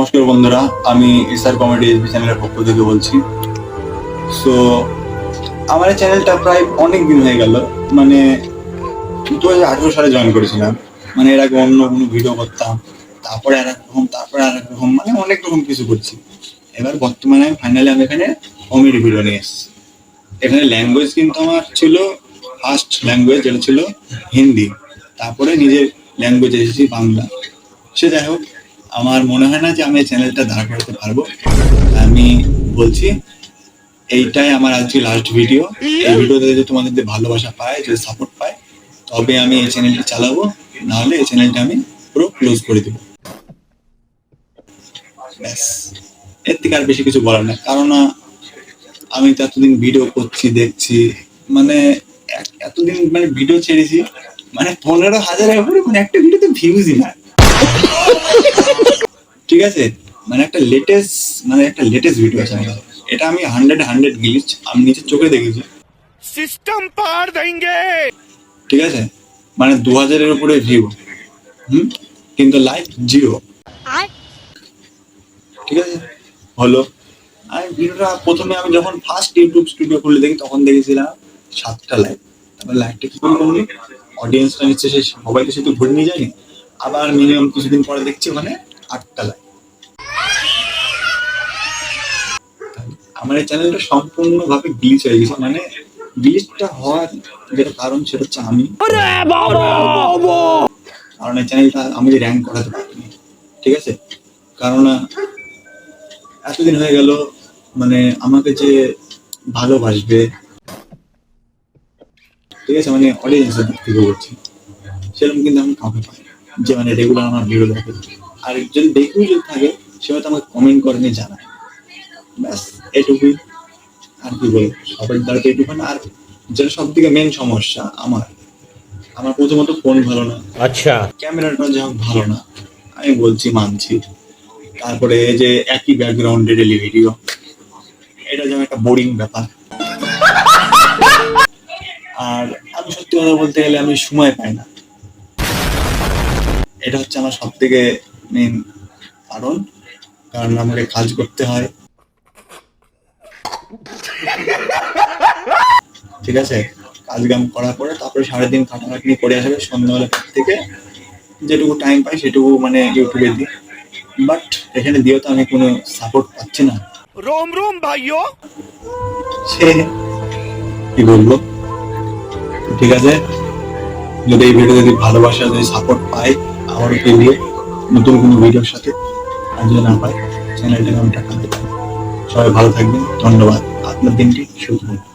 নমস্কার বন্ধুরা, আমি ইসার কমেডি এসবি চ্যানেলের পক্ষ থেকে বলছি। সো আমার এই চ্যানেলটা প্রায় অনেক দিন হয়ে গেল। মানে দু হাজার আঠেরো সালে জয়েন করেছিলাম। মানে এর আগে অন্য কোনো ভিডিও করতাম, তারপরে আর এক রকম, তারপরে আর এক রকম মানে অনেক রকম কিছু করছি। এবার বর্তমানে আমি ফাইনালি আমি এখানে কমেডি ভিডিও নিয়ে এসেছি। এখানে ল্যাঙ্গুয়েজ কিন্তু আমার ছিল ফার্স্ট ল্যাঙ্গুয়েজ যেটা ছিল হিন্দি। তারপরে নিজের ল্যাঙ্গুয়েজ এসেছি বাংলা। সে যাই হোক আমার মনে হয় না যে আমি চ্যানেলটা দাঁড় করাতে পারব। আমি বলছি, এইটাই আমার আজকে লাস্ট ভিডিও এই ভিডিওতে যদি তোমাদের ভালোবাসা পায়, যদি সাপোর্ট পায়, তবে আমি এই চ্যানেলটা চালাবো। নাহলে এই চ্যানেলটা আমি পুরো ক্লোজ করে দেবো। ব্যাস। এর থেকে আর বেশি কিছু বলার না। কারণ আমি তো এতদিন ভিডিও করছি, দেখছি। মানে এতদিন মানে ভিডিও ছেড়েছি। মানে পনেরো হাজারের উপরে মানে একটা ভিডিওতে ভিউজই না ঠিক আছে? মানে একটা লেটেস্ট মানে একটা লেটেস্ট ভিডিও আছে এটা আমি হান্ড্রেড হান্ড্রেড গ্লিচ আমি নিচে চোখে দেখেছি। সিস্টেম পার দেঙ্গে ঠিক আছে? মানে দু হাজারের উপরে ভিউ হুম? কিন্তু লাইক জিরো ঠিক আছে? হলো। আমি ভিডিওটা প্রথমে আমি যখন ফার্স্ট ইউটিউব স্টুডিও খুলে দেখি তখন দেখেছিলাম সাতটা লাইক তারপর লাইকটা কি করে করলি অডিয়েন্সটা নিচ্ছে সে সবাই তো শুধু ঘুরে নিয়ে যায়নি। আবার মিনিমাম কিছুদিন পরে দেখছি ওখানে আটটা লাইক আমার এই চ্যানেলটা সম্পূর্ণভাবে গ্লিচ হয়ে গেছে। মানে গ্লিচটা হওয়ার যেটা কারণ সেটা হচ্ছে আমি। কারণ এই চ্যানেলটা আমি র্যাঙ্ক করাতে পারিনি। ঠিক আছে? কারণ এতদিন হয়ে গেল মানে আমাকে যে ভালোবাসবে। ঠিক আছে? মানে অডিয়েন্সের দিক থেকে বলছি। সেরকম কিন্তু আমি কাউকে পাই যে মানে রেগুলার আমার ভিডিও দেখে। আর যদি দেখেও যদি থাকে সে হয়তো আমাকে কমেন্ট করে নিয়ে জানায়। ব্যাস এটুকুই আর কি বলব? সবার দ্বারা তো এটুকু আর যেটা সব থেকে মেন সমস্যা আমার আমার প্রথমত ফোন ভালো না। আচ্ছা। ক্যামেরাটা যখন ভালো না। আমি বলছি মানছি। তারপরে এই যে একই ব্যাকগ্রাউন্ডে ডেলি ভিডিও এটা যেমন একটা বোরিং ব্যাপার। আর আমি সত্যি কথা বলতে গেলে আমি সময় পাই না। এটা হচ্ছে আমার সব থেকে মেন কারণ। কারণ আমাকে কাজ করতে হয়। ঠিক আছে? কাজ কাম করার পরে তারপরে সারাদিন কাটাকাটি করে আসবে সন্ধ্যাবেলা থেকে। যেটুকু টাইম পাই সেটুকু মানে ইউটিউবে দিই। বাট এখানে দিয়েও তো আমি কোনো সাপোর্ট পাচ্ছি না। রোম রোম ভাইও সে কি বলব? ঠিক আছে? যদি এই ভিডিও যদি ভালোবাসা যদি সাপোর্ট পাই আমার ভিডিও নতুন কোনো ভিডিওর সাথে আর যদি না পাই চ্যানেলটাকে আমি টাকা দেবো সবাই ভালো থাকবেন ধন্যবাদ। আপনার দিনটি শুভ হোক।